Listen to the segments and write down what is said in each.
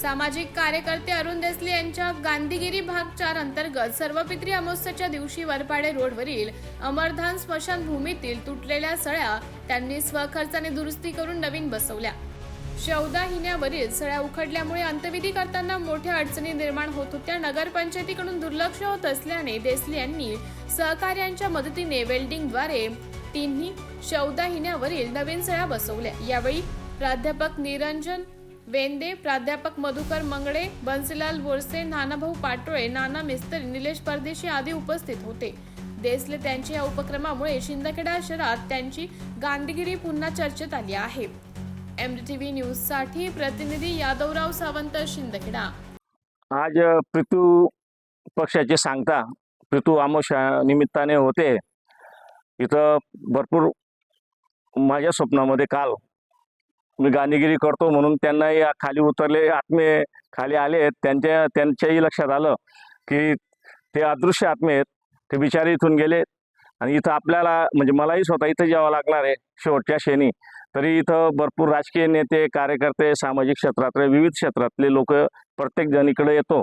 सामाजिक कार्यकर्ते अरुण देसले यांच्या गांधीगिरी भाग चार अंतर्गत सर्वपित्री अमावस्येच्या दिवशी वरपाडे रोडवरील अमरधान स्मशानभूमीतील तुटलेल्या सळ्या त्यांनी स्वखर्चाने दुरुस्ती करून नवीन बसवल्या. शौदा हिन्यावरील सळ्या उखडल्यामुळे अंत्यविधी करताना मोठ्या अडचणी निर्माण होत होत्या. नगरपंचायतीकडून दुर्लक्ष होत असल्याने देसले यांनी सहकार्यांच्या मदतीने वेल्डिंगद्वारे तिन्ही शौदा हिन्यावरील नवीन सळ्या बसवल्या. यावेळी प्राध्यापक निरंजन वेंदे प्राध्यापक मधुकर मंगळे बन्सीलाल बोरसे नानाभाऊ पाटोळे नाना मिस्त्री निलेश परदेशी आदी उपस्थित होते. देसले त्यांच्या या उपक्रमामुळे शिंदखेडा शहरात त्यांची गांधीगिरी पुन्हा चर्चेत आली आहे. एम टी न्यूजसाठी प्रतिनिधी यादवराव सावंत शिंदखेडा. आज पृथू पक्षाचे सांगता पृथू आमोशा निमित्ताने होते. इथं भरपूर माझ्या स्वप्नामध्ये काल मी करतो म्हणून त्यांनाही खाली उतरले आत्मे खाली आले. त्यांच्या त्यांच्याही लक्षात आलं की ते अदृश्य आत्मे आहेत. ते बिचारे इथून गेले. आणि इथं आपल्याला म्हणजे मलाही स्वतः इथं यावं लागणार आहे शेवटच्या शेणी तरी इथं भरपूर राजकीय नेते कार्यकर्ते सामाजिक क्षेत्रातले विविध क्षेत्रातले लोक प्रत्येक जण इकडे येतो.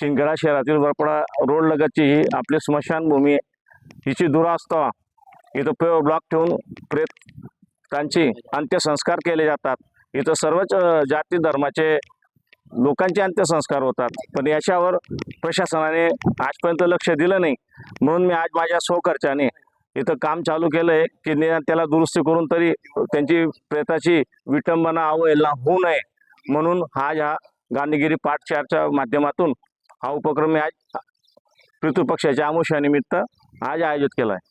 शिंदखेडा शहरातील वरपडा रोड लगतची ही आपली स्मशानभूमी आहे. हिची दुरावस्था. इथं पे ब्लॉक ठेवून त्यांची अंत्यसंस्कार केले जातात. इथं सर्वच जाती धर्माचे लोकांचे अंत्यसंस्कार होतात. पण याच्यावर प्रशासनाने आजपर्यंत लक्ष दिलं नाही. म्हणून मी आज माझ्या स्वखर्चाने इथं काम चालू केलं आहे की त्याला दुरुस्ती करून तरी त्यांची प्रेताची विटंबना अवहेलना होऊ नये. म्हणून हा ह्या गांधीगिरी पाठचारच्या माध्यमातून हा उपक्रम मी आज पितृपक्षाच्या आमुष्यानिमित्त आज आयोजित केला आहे